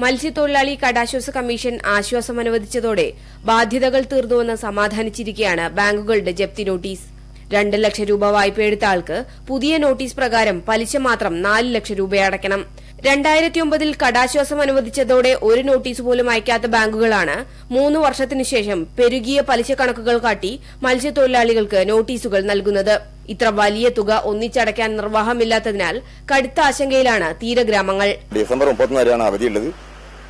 മത്സ്യത്തൊഴിലാളി കടാശ്വാസ കമ്മീഷൻ ആശ്വാസം അനുവദിച്ചതോടെ ബാധ്യതകൾ തീർന്നുവെന്ന് സമാധാനിച്ചിരിക്കെയാണ് ബാങ്കുകളുടെ ജപ്തി നോട്ടീസ്. രണ്ട് ലക്ഷം രൂപ വായ്പയെടുത്ത ആൾക്ക് പുതിയ നോട്ടീസ് പ്രകാരം പലിശ മാത്രം നാല് ലക്ഷം രൂപ അടയ്ക്കണം. രണ്ടായിരത്തി ഒമ്പതിൽ കടാശ്വാസം അനുവദിച്ചതോടെ ഒരു നോട്ടീസ് പോലും അയക്കാത്ത ബാങ്കുകളാണ് മൂന്ന് വർഷത്തിനുശേഷം പെരുകിയ പലിശ കണക്കുകൾ കാട്ടി മത്സ്യത്തൊഴിലാളികൾക്ക് നോട്ടീസുകൾ നൽകുന്നത്. ഇത്ര വലിയ തുക ഒന്നിച്ചടയ്ക്കാൻ നിർവാഹമില്ലാത്തതിനാൽ കടുത്ത ആശങ്കയിലാണ് തീരഗ്രാമങ്ങൾ. ഡിസംബർ മുപ്പത്തിനാലാണ് അവധിയുള്ളത്.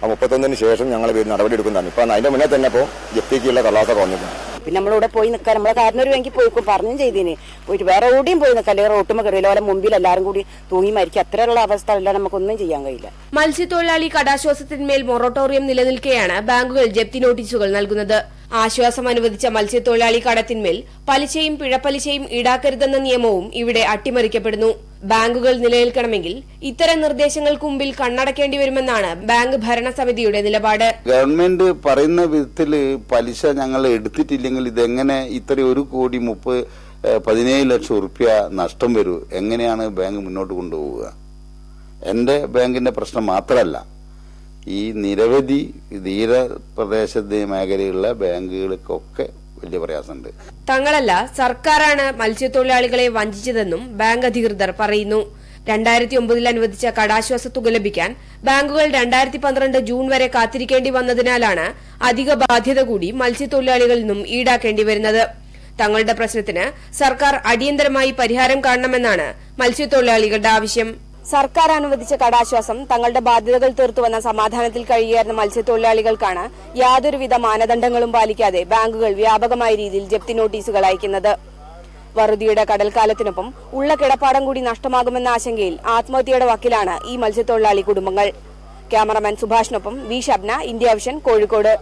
ആ മുപ്പത്തൊന്നിന് ശേഷം ഞങ്ങൾ നടപടി എടുക്കുന്നതാണ് ഇപ്പൊ അതിന്റെ മുന്നേ തന്നെ ഇപ്പോൾ ജപ്തിക്കുള്ള കള്ളാസൊക്കെ വന്നിട്ടുണ്ട് പിന്നെ നമ്മളിവിടെ പോയി നിൽക്കാൻ നമ്മളെ കാരണൊരു ബാങ്കിൽ പോയിക്കും. പറഞ്ഞും ചെയ്തീന്. പോയിട്ട് വേറെ എവിടെയും പോയി നിൽക്കാം അല്ലെങ്കിൽ റോട്ടും കയറിയില്ല ഓലെ മുമ്പിൽ എല്ലാവരും കൂടി തൂങ്ങി മരിക്കും അത്രയുള്ള അവസ്ഥ അല്ല നമുക്കൊന്നും ചെയ്യാൻ കഴിയില്ല. മത്സ്യത്തൊഴിലാളി കടാശ്വാസത്തിന്മേൽ മൊറട്ടോറിയം നിലനിൽക്കെയാണ് ബാങ്കുകൾ ജപ്തി നോട്ടീസുകൾ നൽകുന്നത്. ആശ്വാസം അനുവദിച്ച മത്സ്യത്തൊഴിലാളി കടത്തിന്മേൽ പലിശയും പിഴപ്പലിശയും ഈടാക്കരുതെന്ന നിയമവും ഇവിടെ അട്ടിമറിക്കപ്പെടുന്നു. ബാങ്കുകൾ നിലനിൽക്കണമെങ്കിൽ ഇത്തരം നിർദ്ദേശങ്ങൾക്ക് മുമ്പിൽ കണ്ണടക്കേണ്ടി വരുമെന്നാണ് ബാങ്ക് ഭരണസമിതിയുടെ നിലപാട്. ഗവൺമെന്റ് പറയുന്ന വിധത്തിൽ പലിശ ഞങ്ങൾ എടുത്തിട്ടില്ലെങ്കിൽ ഇതെങ്ങനെ ഇത്ര ഒരു കോടി മുപ്പത് ഏഹ്, പതിനേഴ് ലക്ഷം റുപ്യ നഷ്ടം വരൂ? എങ്ങനെയാണ് ബാങ്ക് മുന്നോട്ട് കൊണ്ടുപോവുക? എന്റെ ബാങ്കിന്റെ പ്രശ്നം മാത്രമല്ല. ഈ നിരവധി തീരപ്രദേശത്തെ മേഖലയിലുള്ള ബാങ്കുകൾക്കൊക്കെ വലിയ പ്രയാസമുണ്ട്. തങ്ങളല്ല സർക്കാരാണ് മത്സ്യത്തൊഴിലാളികളെ വഞ്ചിച്ചതെന്നും ബാങ്ക് അധികൃതർ പറയുന്നു. രണ്ടായിരത്തി ഒമ്പതിൽ അനുവദിച്ച കടാശ്വാസ തുക ലഭിക്കാൻ ബാങ്കുകൾ രണ്ടായിരത്തി പന്ത്രണ്ട് ജൂൺ വരെ കാത്തിരിക്കേണ്ടി വന്നതിനാലാണ് അധിക ബാധ്യത കൂടി മത്സ്യത്തൊഴിലാളികളിൽ നിന്നും ഈടാക്കേണ്ടി വരുന്നത്. തങ്ങളുടെ പ്രശ്നത്തിന് സർക്കാർ അടിയന്തരമായി പരിഹാരം കാണണമെന്നാണ് മത്സ്യത്തൊഴിലാളികളുടെ ആവശ്യം. സർക്കാർ അനുവദിച്ച കടാശ്വാസം തങ്ങളുടെ ബാധ്യതകൾ തീർത്തുവന്ന സമാധാനത്തിൽ കഴിയുകയായിരുന്ന മത്സ്യത്തൊഴിലാളികൾക്കാണ് യാതൊരുവിധ മാനദണ്ഡങ്ങളും പാലിക്കാതെ ബാങ്കുകൾ വ്യാപകമായ രീതിയിൽ ജപ്തി നോട്ടീസുകൾ അയക്കുന്നത്. വറുതിയുടെ കടൽക്കാലത്തിനൊപ്പം ഉള്ള കിടപ്പാടം കൂടി നഷ്ടമാകുമെന്ന ആശങ്കയിൽ ആത്മഹത്യയുടെ വക്കിലാണ് ഈ മത്സ്യത്തൊഴിലാളി കുടുംബങ്ങൾ. Cameraman സുഭാഷിനൊപ്പം V Shabna India Vision Kozhikode.